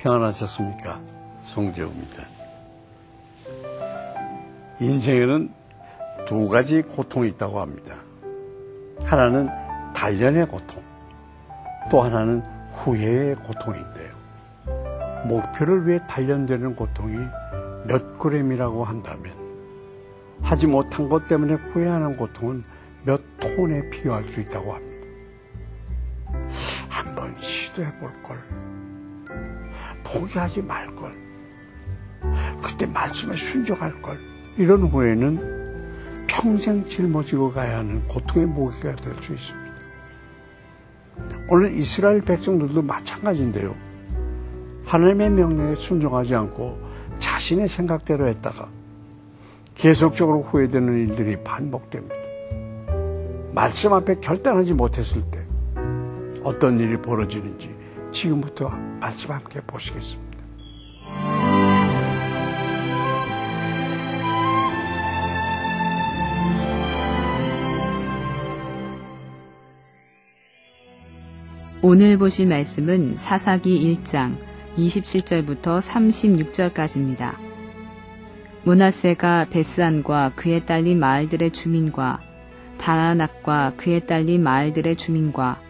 평안하셨습니까? 송재우입니다. 인생에는 두 가지 고통이 있다고 합니다. 하나는 단련의 고통, 또 하나는 후회의 고통인데요. 목표를 위해 단련되는 고통이 몇 그램이라고 한다면 하지 못한 것 때문에 후회하는 고통은 몇 톤에 비유할 수 있다고 합니다. 한번 시도해 볼 걸. 포기하지 말 걸. 그때 말씀에 순종할 걸. 이런 후회는 평생 짊어지고 가야 하는 고통의 무게가 될 수 있습니다. 오늘 이스라엘 백성들도 마찬가지인데요. 하나님의 명령에 순종하지 않고 자신의 생각대로 했다가 계속적으로 후회되는 일들이 반복됩니다. 말씀 앞에 결단하지 못했을 때 어떤 일이 벌어지는지 지금부터 말씀 함께 보시겠습니다. 오늘 보실 말씀은 사사기 1장 27절부터 36절까지입니다. 문하세가 베스안과 그에 딸린 마을들의 주민과 다나낙과 그에 딸린 마을들의 주민과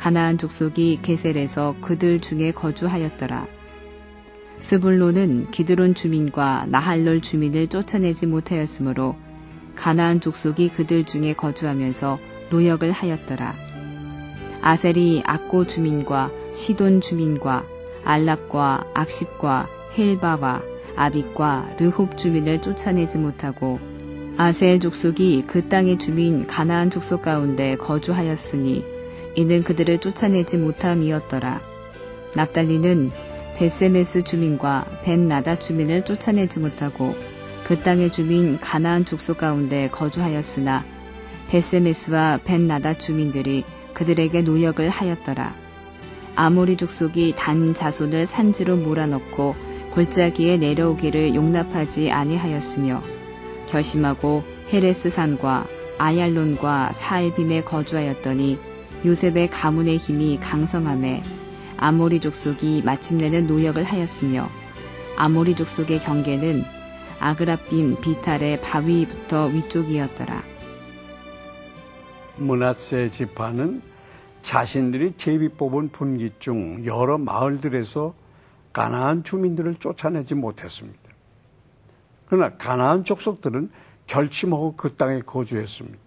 가나안 족속이 게셀에서 그들 중에 거주하였더라. 스불로는 기드론 주민과 나할롤 주민을 쫓아내지 못하였으므로 가나안 족속이 그들 중에 거주하면서 노역을 하였더라. 아셀이 악고 주민과 시돈 주민과 알랍과 악십과 헬바와 아빅과 르홉 주민을 쫓아내지 못하고 아셀 족속이 그 땅의 주민 가나안 족속 가운데 거주하였으니 이는 그들을 쫓아내지 못함이었더라. 납달리는 베세메스 주민과 벤나다 주민을 쫓아내지 못하고 그 땅의 주민 가나안 족속 가운데 거주하였으나 베세메스와 벤나다 주민들이 그들에게 노역을 하였더라. 아모리 족속이 단 자손을 산지로 몰아넣고 골짜기에 내려오기를 용납하지 아니하였으며 결심하고 헤레스 산과 아얄론과 사알빔에 거주하였더니 요셉의 가문의 힘이 강성함에 아모리 족 속이 마침내는 노역을 하였으며 아모리 족 속의 경계는 아그라빔 비탈의 바위부터 위쪽이었더라. 문하세 지파는 자신들이 제비 뽑은 분기 중 여러 마을들에서 가나안 주민들을 쫓아내지 못했습니다. 그러나 가나안 족속들은 결심하고 그 땅에 거주했습니다.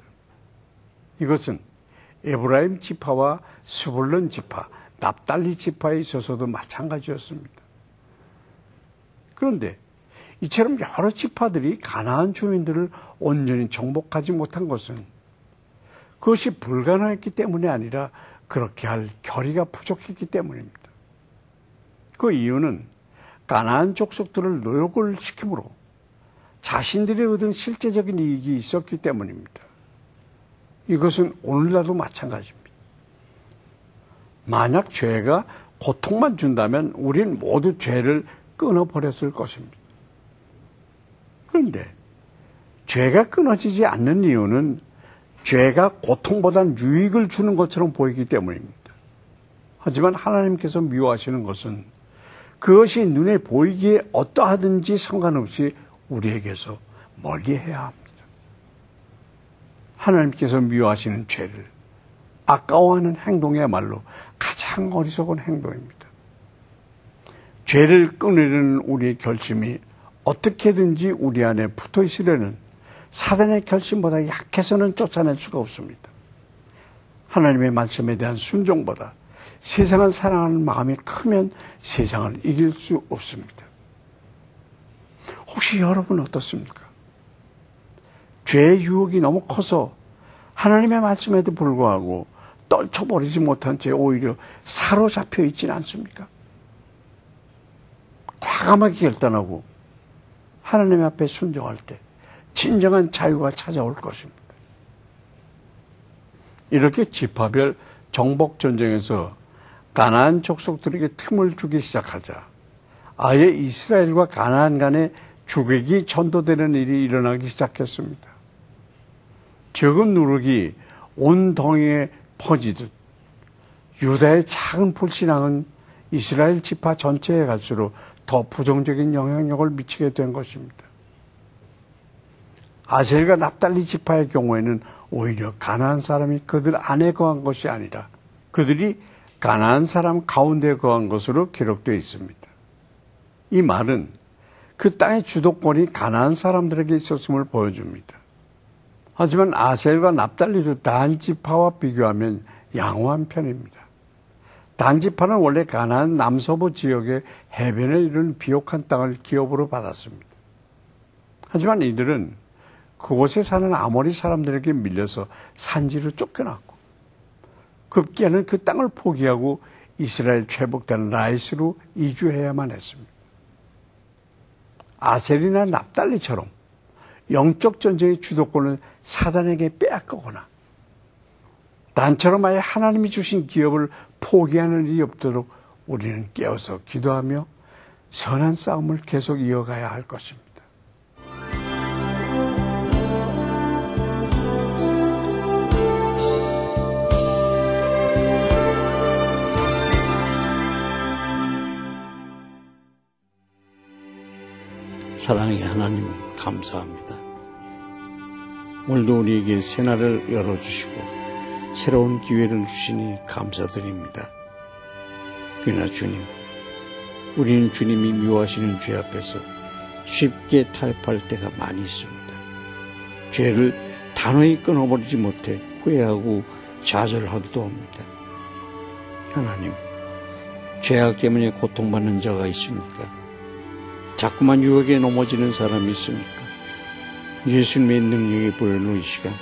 이것은 에브라임 지파와 스불론 지파, 납달리 지파에 있어서도 마찬가지였습니다. 그런데 이처럼 여러 지파들이 가나안 주민들을 온전히 정복하지 못한 것은 그것이 불가능했기 때문이 아니라 그렇게 할 결의가 부족했기 때문입니다. 그 이유는 가나안 족속들을 노역을 시키므로 자신들이 얻은 실제적인 이익이 있었기 때문입니다. 이것은 오늘날도 마찬가지입니다. 만약 죄가 고통만 준다면 우리는 모두 죄를 끊어버렸을 것입니다. 그런데 죄가 끊어지지 않는 이유는 죄가 고통보다는 유익을 주는 것처럼 보이기 때문입니다. 하지만 하나님께서 미워하시는 것은 그것이 눈에 보이기에 어떠하든지 상관없이 우리에게서 멀리 해야 합니다. 하나님께서 미워하시는 죄를 아까워하는 행동이야말로 가장 어리석은 행동입니다. 죄를 끊으려는 우리의 결심이 어떻게든지 우리 안에 붙어 있으려는 사단의 결심보다 약해서는 쫓아낼 수가 없습니다. 하나님의 말씀에 대한 순종보다 세상을 사랑하는 마음이 크면 세상을 이길 수 없습니다. 혹시 여러분 어떻습니까? 죄의 유혹이 너무 커서 하나님의 말씀에도 불구하고 떨쳐버리지 못한 채 오히려 사로잡혀 있지는 않습니까? 과감하게 결단하고 하나님 앞에 순종할 때 진정한 자유가 찾아올 것입니다. 이렇게 지파별 정복 전쟁에서 가나안 족속들에게 틈을 주기 시작하자 아예 이스라엘과 가나안 간의 주객이 전도되는 일이 일어나기 시작했습니다. 적은 누룩이 온 동해에 퍼지듯 유다의 작은 불신앙은 이스라엘 지파 전체에 갈수록 더 부정적인 영향력을 미치게 된 것입니다. 아셀과 납달리 지파의 경우에는 오히려 가나안 사람이 그들 안에 거한 것이 아니라 그들이 가나안 사람 가운데 거한 것으로 기록되어 있습니다. 이 말은 그 땅의 주도권이 가나안 사람들에게 있었음을 보여줍니다. 하지만 아셀과 납달리도 단지파와 비교하면 양호한 편입니다. 단지파는 원래 가나안 남서부 지역의 해변에 이른 비옥한 땅을 기업으로 받았습니다. 하지만 이들은 그곳에 사는 아모리 사람들에게 밀려서 산지로 쫓겨났고 급기야는 그 땅을 포기하고 이스라엘 최복된 라이스로 이주해야만 했습니다. 아셀이나 납달리처럼 영적 전쟁의 주도권을 사단에게 빼앗거나 단처럼 아예 하나님이 주신 기업을 포기하는 일이 없도록 우리는 깨어서 기도하며 선한 싸움을 계속 이어가야 할 것입니다. 사랑의 하나님 감사합니다. 오늘도 우리에게 새날을 열어주시고 새로운 기회를 주시니 감사드립니다. 그러나 주님, 우리는 주님이 미워하시는 죄 앞에서 쉽게 타협할 때가 많이 있습니다. 죄를 단호히 끊어버리지 못해 후회하고 좌절하기도 합니다. 하나님, 죄악 때문에 고통받는 자가 있습니까? 자꾸만 유혹에 넘어지는 사람이 있습니까? 예수님의 능력이 보여놓은 이 시간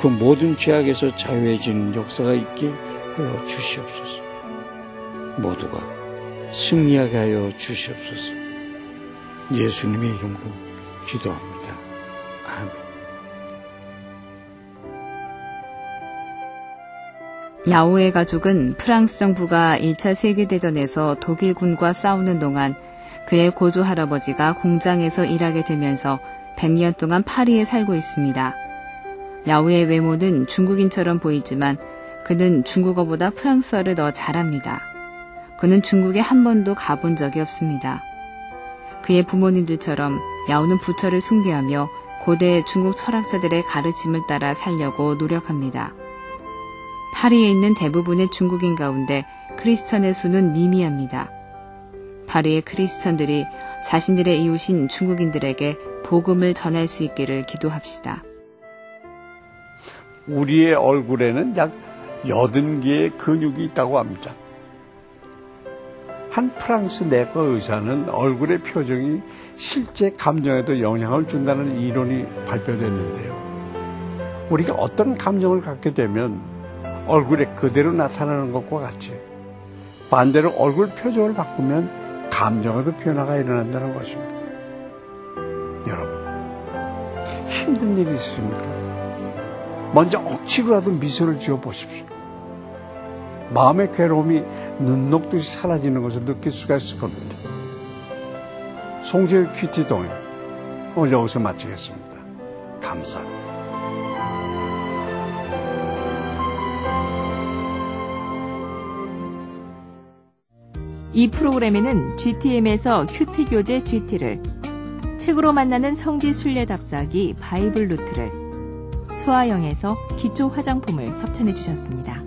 그 모든 죄악에서 자유해지는 역사가 있게 하여 주시옵소서. 모두가 승리하게 하여 주시옵소서. 예수님의 이름으로 기도합니다. 아멘. 야오의 가족은 프랑스 정부가 1차 세계대전에서 독일군과 싸우는 동안 그의 고조 할아버지가 공장에서 일하게 되면서 100년 동안 파리에 살고 있습니다. 야우의 외모는 중국인처럼 보이지만 그는 중국어보다 프랑스어를 더 잘합니다. 그는 중국에 한 번도 가본 적이 없습니다. 그의 부모님들처럼 야우는 부처를 숭배하며 고대 중국 철학자들의 가르침을 따라 살려고 노력합니다. 파리에 있는 대부분의 중국인 가운데 크리스천의 수는 미미합니다. 파리의 크리스천들이 자신들의 이웃인 중국인들에게 복음을 전할 수 있기를 기도합시다. 우리의 얼굴에는 약 80개의 근육이 있다고 합니다. 한 프랑스 내과 의사는 얼굴의 표정이 실제 감정에도 영향을 준다는 이론이 발표됐는데요. 우리가 어떤 감정을 갖게 되면 얼굴에 그대로 나타나는 것과 같이 반대로 얼굴 표정을 바꾸면 감정에도 변화가 일어난다는 것입니다. 여러분, 힘든 일이 있습니까? 먼저 억지로라도 미소를 지어 보십시오. 마음의 괴로움이 눈 녹듯이 사라지는 것을 느낄 수가 있을 겁니다. 송재일 큐티 동행 오늘 여기서 마치겠습니다. 감사합니다. 이 프로그램에는 GTM에서 큐티 교재 GT를, 책으로 만나는 성지 순례 답사기 바이블 루트를, 수아영에서 기초 화장품을 협찬해 주셨습니다.